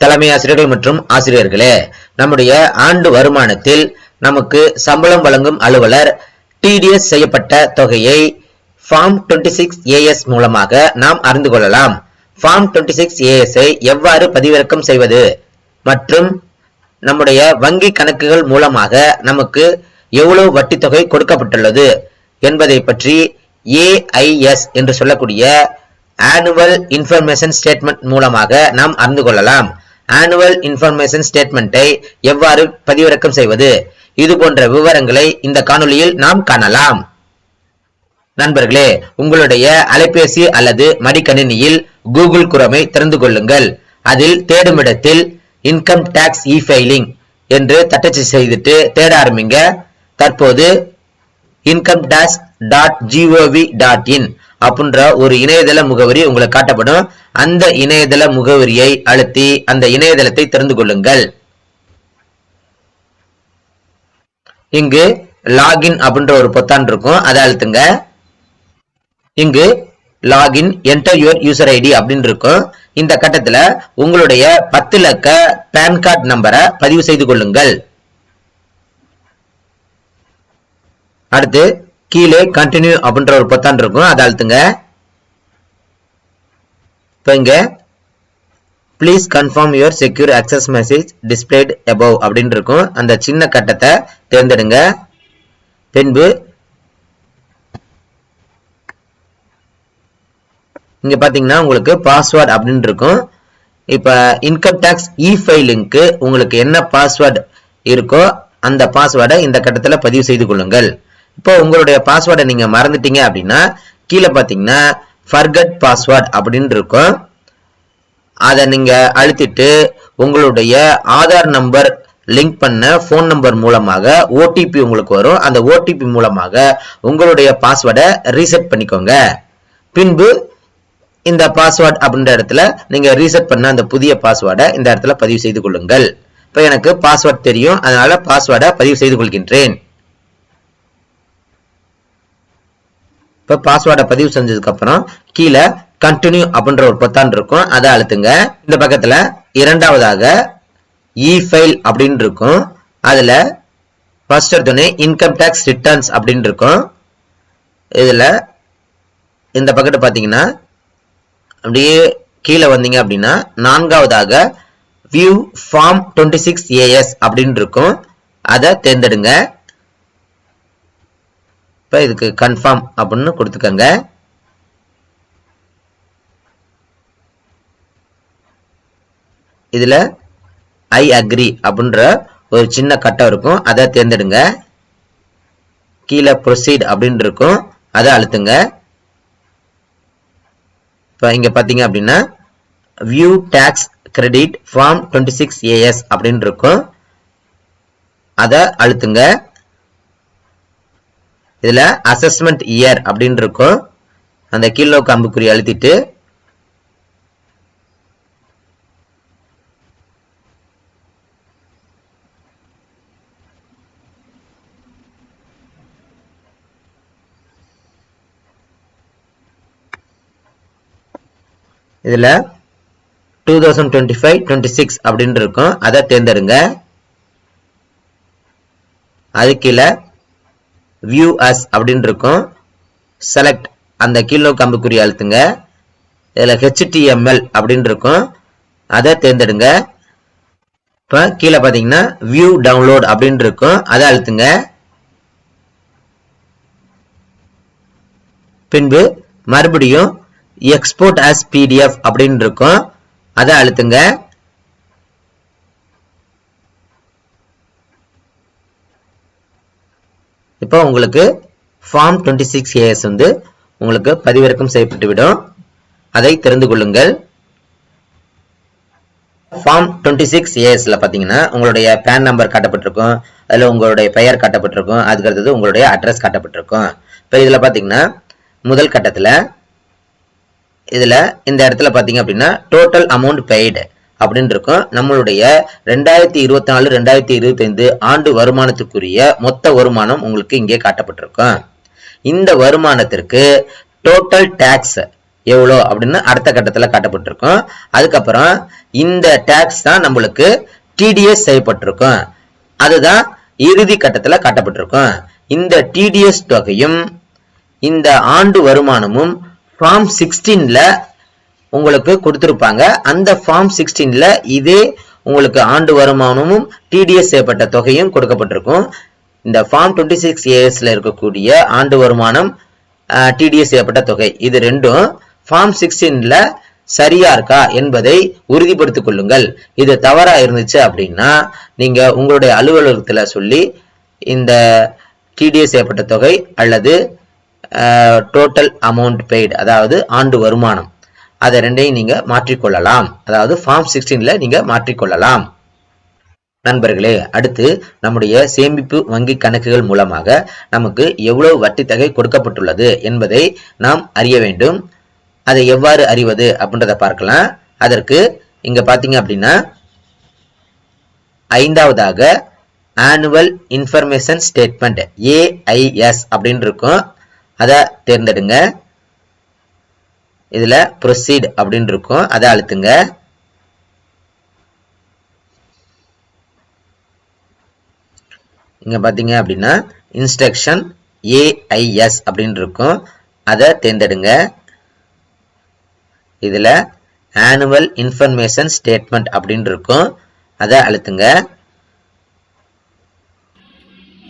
தலைமை ஆசிரியர்கள் மற்றும் ஆசிரியர்களே நம்முடைய ஆண்டு வருமானத்தில் நமக்கு சம்பளம் வழங்கும் அலுவலர் டிடிஎஸ் செய்யப்பட்ட தொகையை ஃபார்ம் 26 சிக்ஸ் ஏஎஸ் மூலமாக நாம் அறிந்து கொள்ளலாம். ஃபார்ம் 26 சிக்ஸ் ஏஎஸ்ஐ எவ்வாறு பதிவிறக்கம் செய்வது மற்றும் நம்முடைய வங்கி கணக்குகள் மூலமாக நமக்கு எவ்வளவு வட்டி தொகை கொடுக்கப்பட்டுள்ளது என்பதை பற்றி ஏஐஎஸ் என்று சொல்லக்கூடிய ஆனுவல் இன்ஃபர்மேஷன் ஸ்டேட்மெண்ட் மூலமாக நாம் அறிந்து கொள்ளலாம். ஆனுவல் இன்ஃபர்மேஷன் ஸ்டேட்மெண்ட்டை எவ்வாறு பதிவிறக்கம் செய்வது? இது போன்ற விவரங்களை இந்த காணொளியில் நாம் காணலாம். நண்பர்களே உங்களுடைய அலைபேசி அல்லது மடிக்கணினியில் கூகுள் குரமை திறந்து கொள்ளுங்கள். அதில் தேடுமிடத்தில் இன்கம் டாக்ஸ் இ ஃபைலிங் என்று தட்டச்சு செய்துட்டு தேட ஆரம்பிங்க. தற்போது income tax dot gov dot in அப்படின்ற ஒரு இணையதள முகவரி உங்களுக்கு காட்டப்படும். அந்த இணையதள முகவரியை அழுத்தி அந்த இணையதளத்தை திறந்து கொள்ளுங்கள். இங்கு லாகின் அப்படின்ற ஒரு பொத்தான் இருக்கும். அதை அழுத்துங்க. இங்கு login enter your user ID அப்படின்னு இருக்கும். இந்த கட்டத்தில் உங்களுடைய பத்து இலக்க பேன் கார்டு நம்பரை பதிவு செய்து கொள்ளுங்கள். அடுத்து கீழே கண்டினியூ அப்படின்ற ஒரு பொத்தான் இருக்கும். அதை அழுத்துங்க. இப்போ இங்கே please confirm your secure access message displayed above அப்படின்னு இருக்கும். அந்த சின்ன கட்டத்தை தேர்ந்தெடுங்க. பின்பு இங்கே பார்த்தீங்கன்னா உங்களுக்கு பாஸ்வேர்டு அப்படின்னு இருக்கும். இப்போ இன்கம் டேக்ஸ் இ ஃபைலிங்க்கு உங்களுக்கு என்ன பாஸ்வேர்டு இருக்கோ அந்த பாஸ்வேர்டை இந்த கட்டத்தில் பதிவு செய்து கொள்ளுங்கள். இப்போ உங்களுடைய பாஸ்வேர்டை நீங்கள் மறந்துட்டீங்க அப்படின்னா கீழே பார்த்தீங்கன்னா ஃபர்கட் பாஸ்வேர்ட் அப்படின்னு இருக்கும். அதை நீங்கள் அழுத்திட்டு உங்களுடைய ஆதார் நம்பர் லிங்க் பண்ண ஃபோன் நம்பர் மூலமாக ஓடிபி உங்களுக்கு வரும். அந்த ஓடிபி மூலமாக உங்களுடைய பாஸ்வேர்டை ரீசெட் பண்ணிக்கோங்க. பின்பு இந்த பாஸ்வேர்ட் அப்படின்ற இடத்துல நீங்கள் ரீசெட் பண்ண அந்த புதிய பாஸ்வேர்டை இந்த இடத்துல பதிவு செய்து கொள்ளுங்கள். இப்போ எனக்கு பாஸ்வேர்ட் தெரியும். அதனால பாஸ்வேர்டை பதிவு செய்து கொள்கின்றேன். இப்போ பாஸ்வேர்டை பதிவு செஞ்சதுக்கு அப்புறம் கீழே கண்டினியூ அப்படின்ற ஒரு பொத்தான் இருக்கும். அதை அழுத்துங்க. இந்த பக்கத்தில் இரண்டாவதாக இ ஃபைல் அப்படின்னு இருக்கும். அதில் ஃபர்ஸ்ட் எடுத்தோடனே இன்கம் டேக்ஸ் ரிட்டர்ன்ஸ் அப்படின்னு இருக்கும். இதில் இந்த பக்கத்தை பார்த்தீங்கன்னா அப்படியே கீழே வந்தீங்க அப்படின்னா நான்காவதாக வியூ ஃபார்ம் 26 சிக்ஸ் ஏஎஸ் அப்படின்னு இருக்கும். அதை தேர்ந்தெடுங்க. இப்போ இதுக்கு கன்ஃபார்ம் அப்படின்னு கொடுத்துக்கோங்க. இதுல ஐ அக்ரி அப்படின்ற ஒரு சின்ன கட்டம் இருக்கும். அதை தேர்ந்தெடுங்க. கீழே ப்ரொசீட் அப்படின்னு இருக்கும். அதை அழுத்துங்க. இப்போ இங்க பாத்தீங்க அப்படின்னா view tax credit form 26 six AS அப்படின்னு இருக்கும். அதை அழுத்துங்க. இதுல அசஸ்மெண்ட் இயர் அப்படின்னு இருக்கும். அந்த கீழோ அம்புக்குறி அழுத்திட்டு இதுல two thousand twenty five twenty six அப்படின்னு இருக்கும். அதை தேர்ந்தெடுங்க. அது கீழே வியூ அஸ் அப்படின்னு இருக்கும் செலக்ட் அந்த கீழோ கம்புக்குரிய அழுத்துங்க. இதில் ஹெச்டிஎம்எல் அப்படின்னு இருக்கும் அதை தேர்ந்தெடுங்க. இப்போ கீழே பார்த்தீங்கன்னா வியூ டவுன்லோட் அப்படின்னு இருக்கும் அதை அழுத்துங்க. பின்பு மறுபடியும் எக்ஸ்போர்ட் as பிடிஎஃப் அப்படின்னு இருக்கும் அதை அழுத்துங்க. இப்போ உங்களுக்கு ஃபார்ம் 26 சிக்ஸ் ஏஎஸ் வந்து உங்களுக்கு பதிவிறக்கம் செய்யப்பட்டு விடும் அதை தெரிந்து கொள்ளுங்கள். ஃபார்ம் 26 சிக்ஸ் ஏஎஸ்ல பார்த்தீங்கன்னா உங்களுடைய பேன் நம்பர் காட்டப்பட்டிருக்கும். அதில் உங்களுடைய பெயர் காட்டப்பட்டிருக்கும். அதுக்கு அடுத்தது உங்களுடைய அட்ரஸ் காட்டப்பட்டிருக்கும். இப்போ இதில் பார்த்தீங்கன்னா முதல் கட்டத்தில் இதில் இந்த இடத்துல பார்த்தீங்க அப்படின்னா டோட்டல் அமௌண்ட் பெய்டு அப்படின்னு இருக்கும் நம்மளுடைய ரெண்டாயிரத்தி இருபத்தி நாலு ரெண்டாயிரத்தி இருபத்தைந்து ஆண்டு வருமானத்துக்குரிய மொத்த வருமானம் உங்களுக்கு இங்கே காட்டப்பட்டிருக்கும். இந்த வருமானத்திற்கு டோட்டல் டேக்ஸ் எவ்வளோ அப்படின்னு அடுத்த கட்டத்தில் காட்டப்பட்டிருக்கும். அதுக்கப்புறம் இந்த டேக்ஸ் தான் நம்மளுக்கு டிடிஎஸ் செய்யப்பட்டிருக்கும். அதுதான் இறுதி கட்டத்தில் காட்டப்பட்டிருக்கும். இந்த டிடிஎஸ் தொகையும் இந்த ஆண்டு வருமானமும் ஃபார்ம் சிக்ஸ்டீனில் உங்களுக்கு கொடுத்துருப்பாங்க. அந்த ஃபார்ம் சிக்ஸ்டீனில் இதே உங்களுக்கு ஆண்டு வருமானமும் டிடிஎஸ் செய்யப்பட்ட தொகையும் கொடுக்கப்பட்டிருக்கும். இந்த ஃபார்ம் டுவெண்ட்டி சிக்ஸ் ஏஎஸில் இருக்கக்கூடிய ஆண்டு வருமானம் டிடிஎஸ் செய்யப்பட்ட தொகை. இது ரெண்டும் ஃபார்ம் சிக்ஸ்டீனில் சரியா இருக்கா என்பதை உறுதிப்படுத்திக் கொள்ளுங்கள். இது தவறா இருந்துச்சு அப்படின்னா நீங்க உங்களுடைய அலுவலகத்துல சொல்லி இந்த டிடிஎஸ் செய்யப்பட்ட தொகை அல்லது டோட்டல் அமௌண்ட் பெய்டு அதாவது ஆண்டு வருமானம். அதை ரெண்டையும் நீங்க மாற்றிக்கொள்ளலாம். அதாவது ஃபார்ம் சிக்ஸ்டீன்ல நீங்க மாற்றிக்கொள்ளலாம். நண்பர்களே அடுத்து நம்முடைய சேமிப்பு வங்கி கணக்குகள் மூலமாக நமக்கு எவ்வளவு வட்டி கொடுக்கப்பட்டுள்ளது என்பதை நாம் அறிய வேண்டும். அதை எவ்வாறு அறிவது அப்படின்றத பார்க்கலாம். அதற்கு இங்க பாத்தீங்க அப்படின்னா ஐந்தாவதாக ஆனுவல் இன்ஃபர்மேஷன் ஸ்டேட்மெண்ட் ஏஐஎஸ் அப்படின்னு இருக்கும். அதை தேர்ந்தெடுங்க. இதில் ப்ரொசீட் அப்படின்னு இருக்கும். அதை அழுத்துங்க. இங்கே பார்த்தீங்க அப்படின்னா இன்ஸ்ட்ரக்ஷன் ஏஐஎஸ் அப்படின்னு இருக்கும். அதை தேர்ந்தெடுங்க. இதில் ஆனுவல் இன்ஃபர்மேஷன் ஸ்டேட்மெண்ட் அப்படின்னு இருக்கும். அதை அழுத்துங்க.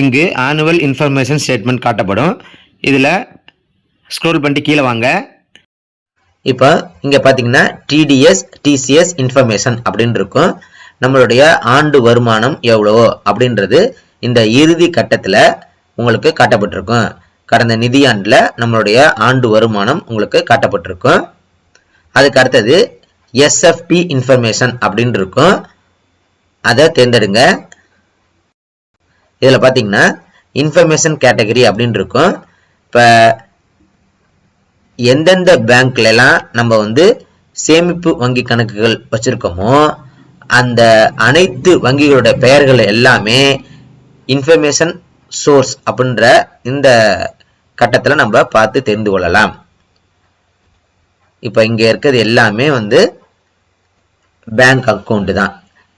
இங்கு ஆனுவல் இன்ஃபர்மேஷன் ஸ்டேட்மெண்ட் காட்டப்படும். இதில் ஸ்க்ரோல் பண்ணிட்டு கீழே வாங்க. இப்போ இங்கே பார்த்தீங்கன்னா டிடிஎஸ் டிசிஎஸ் இன்ஃபர்மேஷன் அப்படின்னு இருக்கும் நம்மளுடைய ஆண்டு வருமானம் எவ்வளவோ அப்படின்றது இந்த இறுதி கட்டத்தில் உங்களுக்கு காட்டப்பட்டிருக்கும். கடந்த நிதியாண்டில் நம்மளுடைய ஆண்டு வருமானம் உங்களுக்கு காட்டப்பட்டிருக்கும். அதுக்கு அடுத்தது எஸ்எஃப்பி இன்ஃபர்மேஷன் அப்படின்னு இருக்கும் அதை தேர்ந்தெடுங்க. இதில் பார்த்தீங்கன்னா இன்ஃபர்மேஷன் கேட்டகரி அப்படின்னு இருக்கும் இப்போ எந்தெந்த பேங்க்லலாம் நம்ம வந்து சேமிப்பு வங்கி கணக்குகள் வச்சிருக்கோமோ அந்த அனைத்து வங்கிகளோட பெயர்கள் எல்லாமே இன்ஃபர்மேஷன் சோர்ஸ் அப்படின்ற இந்த கட்டத்தில் நம்ம பார்த்து தெரிந்து கொள்ளலாம். இப்போ இங்கே இருக்கிறது எல்லாமே வந்து பேங்க் அக்கௌண்ட்டு தான்.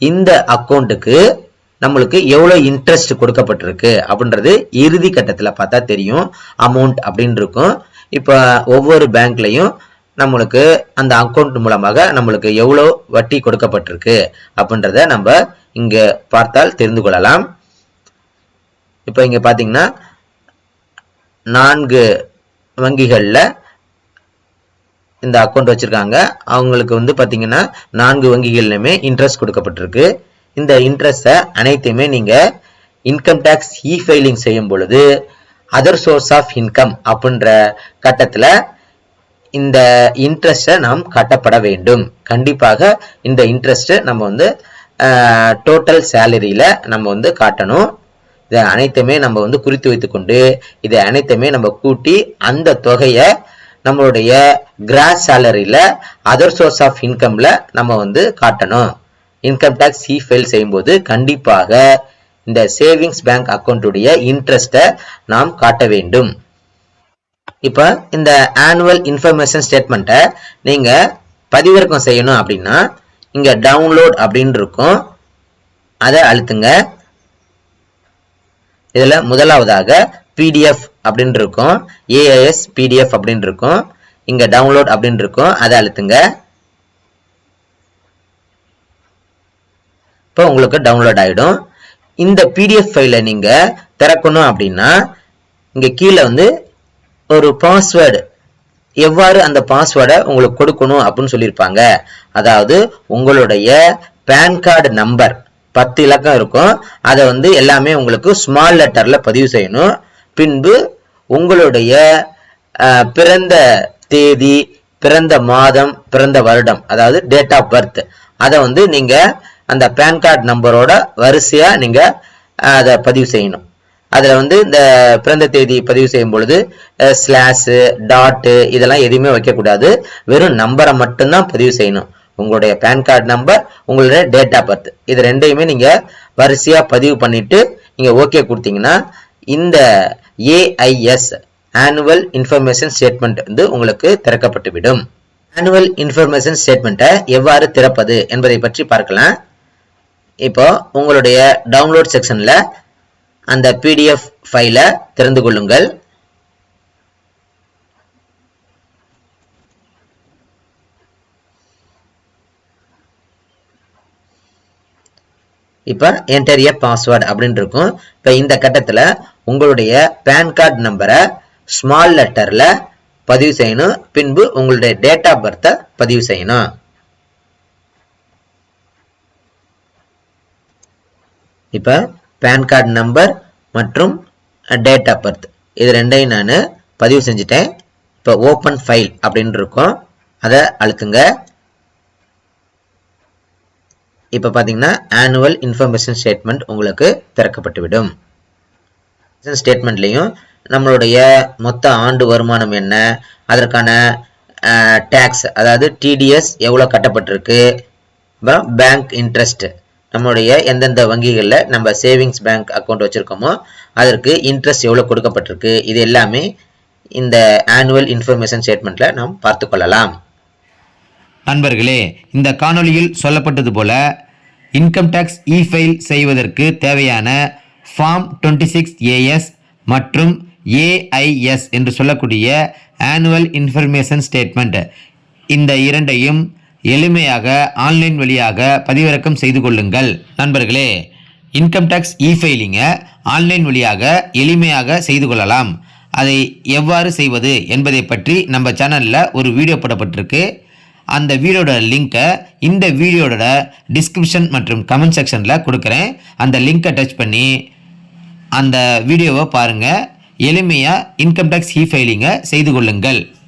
இந்த அக்கௌண்ட்டுக்கு நம்மளுக்கு எவ்வளோ இன்ட்ரெஸ்ட் கொடுக்கப்பட்டிருக்கு அப்படின்றது இறுதி கட்டத்தில் பார்த்தா தெரியும். அமௌண்ட் அப்படின்னு இருக்கும் இப்போ ஒவ்வொரு பேங்க்லையும் நம்மளுக்கு அந்த அக்கௌண்ட் மூலமாக நம்மளுக்கு எவ்வளோ வட்டி கொடுக்கப்பட்டிருக்கு அப்படின்றத நம்ம இங்கே பார்த்தால் தெரிந்து கொள்ளலாம். இப்போ இங்கே பார்த்தீங்கன்னா நான்கு வங்கிகளில் இந்த அக்கௌண்ட் வச்சுருக்காங்க. அவங்களுக்கு வந்து பார்த்தீங்கன்னா நான்கு வங்கிகள்லையுமே இன்ட்ரெஸ்ட் கொடுக்கப்பட்டிருக்கு. இந்த இன்ட்ரெஸ்ட்டை அனைத்தையுமே நீங்கள் இன்கம் டேக்ஸ் இ ஃபைலிங் செய்யும் பொழுது அதர் சோர்ஸ் ஆஃப் இன்கம் அப்படின்ற கட்டத்தில் இந்த இன்ட்ரெஸ்ட்டை நாம் கட்டப்பட வேண்டும். கண்டிப்பாக இந்த இன்ட்ரெஸ்ட்டு நம்ம வந்து டோட்டல் சேலரியில் நம்ம வந்து காட்டணும். இதை அனைத்துமே நம்ம வந்து குறித்து வைத்துக்கொண்டு இதை அனைத்துமே நம்ம கூட்டி அந்த தொகையை நம்மளுடைய கிராஸ் சேலரியில் அதர் சோர்ஸ் ஆஃப் இன்கமில் நம்ம வந்து காட்டணும். இன்கம் டேக்ஸ் இ ஃபைல் செய்யும்போது கண்டிப்பாக இந்த சேவிங்ஸ் பேங்க் அக்கௌண்ட்டுடைய இன்ட்ரெஸ்ட்டை நாம் காட்ட வேண்டும். இப்போ இந்த ஆனுவல் இன்ஃபர்மேஷன் ஸ்டேட்மெண்ட்டை நீங்க பதிவிறக்கம் செய்யணும் அப்படின்னா இங்க டவுன்லோட் அப்படின்னு இருக்கும். அதை அழுத்துங்க. இதுல முதலாவதாக பிடிஎஃப் அப்படின்னு இருக்கும். ஏஐஎஸ் பிடிஎஃப் அப்படின்னு இருக்கும். இங்க டவுன்லோட் அப்படின்னு இருக்கும். அதை அழுத்துங்க. இப்போ உங்களுக்கு டவுன்லோட் ஆகிடும் இந்த பிடிஎஃப் ஃபைலை நீங்கள் திறக்கணும் அப்படின்னா இங்கே கீழே வந்து ஒரு பாஸ்வேர்டு எவ்வாறு அந்த பாஸ்வேர்டை உங்களுக்கு கொடுக்கணும் அப்படின்னு சொல்லியிருப்பாங்க. அதாவது உங்களுடைய பேன் கார்டு நம்பர் பத்து இலக்கம் இருக்கும். அதை வந்து எல்லாமே உங்களுக்கு ஸ்மால் லெட்டரில் பதிவு செய்யணும். பின்பு உங்களுடைய பிறந்த தேதி பிறந்த மாதம் பிறந்த வருடம் அதாவது டேட் ஆஃப் பர்த் அதை வந்து நீங்கள் அந்த பேன் கார்டு நம்பரோட வரிசையாக நீங்கள் அதை பதிவு செய்யணும். அதில் வந்து இந்த பிறந்த தேதி பதிவு செய்யும் பொழுது ஸ்லாஷு டாட்டு இதெல்லாம் எதுவுமே வைக்கக்கூடாது. வெறும் நம்பரை மட்டும்தான் பதிவு செய்யணும். உங்களுடைய பேன் கார்டு நம்பர் உங்களுடைய டேட் ஆஃப் பர்த் இது ரெண்டையுமே நீங்கள் வரிசையாக பதிவு பண்ணிவிட்டு நீங்கள் ஓகே கொடுத்தீங்கன்னா இந்த ஏஐஎஸ் ஆனுவல் இன்ஃபர்மேஷன் ஸ்டேட்மெண்ட் வந்து உங்களுக்கு திறக்கப்பட்டுவிடும். ஆனுவல் இன்ஃபர்மேஷன் ஸ்டேட்மெண்ட்டை எவ்வாறு திறப்பது என்பதை பற்றி பார்க்கலாம். இப்போ உங்களுடைய டவுன்லோட் செக்ஷனில் அந்த பிடிஎஃப் ஃபைலை திறந்து கொள்ளுங்கள். இப்போ என்டர் பாஸ்வேர்டு அப்படின்னு இருக்கும். இப்போ இந்த கட்டத்தில் உங்களுடைய பேன் கார்டு நம்பரை ஸ்மால் லெட்டரில் பதிவு செய்யணும். பின்பு உங்களுடைய டேட் ஆஃப் பர்த்தை பதிவு செய்யணும். இப்போ பேன் கார்டு நம்பர் மற்றும் டேட் ஆஃப் பர்த் இது ரெண்டையும் நான் பதிவு செஞ்சுட்டேன். இப்போ ஓப்பன் ஃபைல் அப்படின்னு இருக்கும். அதை அழுத்துங்க. இப்போ பார்த்தீங்கன்னா ஆனுவல் இன்ஃபர்மேஷன் ஸ்டேட்மெண்ட் உங்களுக்கு திறக்கப்பட்டுவிடும். ஸ்டேட்மெண்ட்லேயும் நம்மளுடைய மொத்த ஆண்டு வருமானம் என்ன அதற்கான டேக்ஸ் அதாவது டிடிஎஸ் எவ்வளோ கட்டப்பட்டிருக்கு அப்புறம் பேங்க் இன்ட்ரெஸ்ட் நம்மளுடைய எந்தெந்த வங்கிகளில் நம்ம சேவிங்ஸ் பேங்க் அக்கௌண்ட் வச்சுருக்கோமோ அதற்கு இன்ட்ரெஸ்ட் எவ்வளோ கொடுக்கப்பட்டிருக்கு இது எல்லாமே இந்த ஆனுவல் இன்ஃபர்மேஷன் ஸ்டேட்மெண்ட்டில் நாம் பார்த்து கொள்ளலாம். நண்பர்களே இந்த காணொளியில் சொல்லப்பட்டது போல இன்கம் டேக்ஸ் இ ஃபைல் செய்வதற்கு தேவையான ஃபார்ம் டுவெண்ட்டி சிக்ஸ் ஏஎஸ் மற்றும் ஏஐஎஸ் என்று சொல்லக்கூடிய ஆனுவல் இன்ஃபர்மேஷன் ஸ்டேட்மெண்ட் இந்த இரண்டையும் எளிமையாக ஆன்லைன் வழியாக பதிவிறக்கம் செய்து கொள்ளுங்கள். நண்பர்களே இன்கம் டேக்ஸ் இ ஃபைலிங்கை ஆன்லைன் வழியாக எளிமையாக செய்து கொள்ளலாம். அதை எவ்வாறு செய்வது என்பதை பற்றி நம்ம சேனலில் ஒரு வீடியோ போடப்பட்டிருக்கு. அந்த வீடியோட லிங்க்கை இந்த வீடியோட டிஸ்கிரிப்ஷன் மற்றும் கமெண்ட் செக்ஷனில் கொடுக்குறேன். அந்த லிங்கை டச் பண்ணி அந்த வீடியோவை பாருங்கள் எளிமையாக இன்கம் டேக்ஸ் இ ஃபைலிங்கை செய்து கொள்ளுங்கள்.